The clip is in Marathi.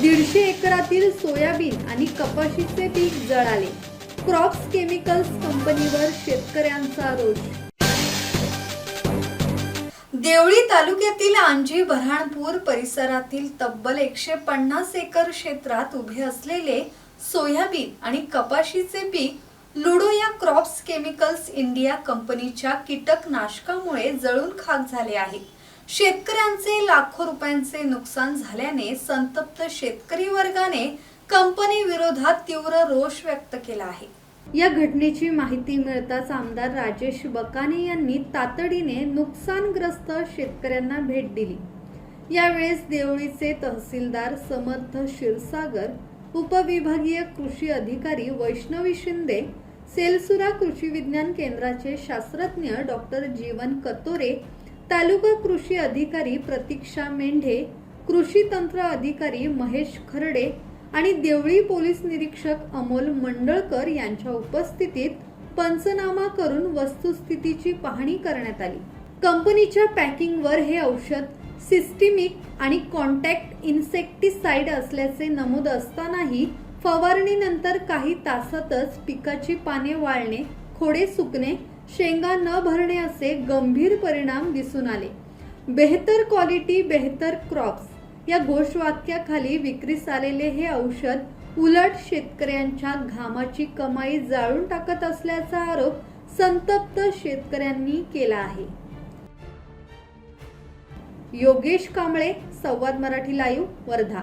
दीडशे एकरातील सोयाबीन आणि कपाशीचे पीक जळाले. क्रॉप्स केमिकल्स कंपनीवर शेतकऱ्यांचा रोष. देवळी तालुक्यातील आंजी बऱ्हाणपूर परिसरातील तब्बल एकशे पन्नास एकर क्षेत्रात उभे असलेले सोयाबीन आणि कपाशीचे पीक लुडो या क्रॉप्स केमिकल्स इंडिया कंपनीच्या कीटकनाशकामुळे जळून खाक झाले आहे. शेतकऱ्यांचे लाखो रुपयांचे नुकसान झाल्याने संतप्त शेतकरी वर्गाने कंपनी विरोधात तीव्र रोष व्यक्त केला आहे. या घटनेची माहिती मिळताच आमदार राजेश बकाने यांनी तातडीने नुकसानग्रस्त शेतकऱ्यांना भेट दिली. यावेळेस देवळीचे तहसीलदार समर्थ क्षीरसागर उपविभागीय कृषी अधिकारी वैष्णवी शिंदे सेलसुरा कृषी विज्ञान केंद्राचे शास्त्रज्ञ डॉक्टर जीवन कतोरे तालुका कृषी अधिकारी प्रतीक्षा मेंढे कृषी तंत्र अधिकारी महेश खर्डे आणि देवळी पोलीस निरीक्षक अमोल मंडळकर यांच्या उपस्थितीत पंचनामा करून वस्तुस्थितीची पाहणी करण्यात आली. कंपनीच्या पॅकिंगवर हे औषध सिस्टिमिक आणि कॉन्टॅक्ट इन्सेक्टिसाइड असल्याचे नमूद असतानाही फवारणीनंतर काही तासातच पिकाची पाने वाळणे खोडे सुकणे शेंगा न भरणे असे गंभीर परिणाम दिसून आले. बेहतर क्वालिटी बेहतर क्रॉप्स या घोषवाक्याखाली विक्रीस आलेले हे औषध उलट शेतकऱ्यांच्या घामाची कमाई जाळून टाकत असल्याचा आरोप संतप्त शेतकऱ्यांनी केला आहे. योगेश कांबळे संवाद मराठी लाईव्ह वर्धा.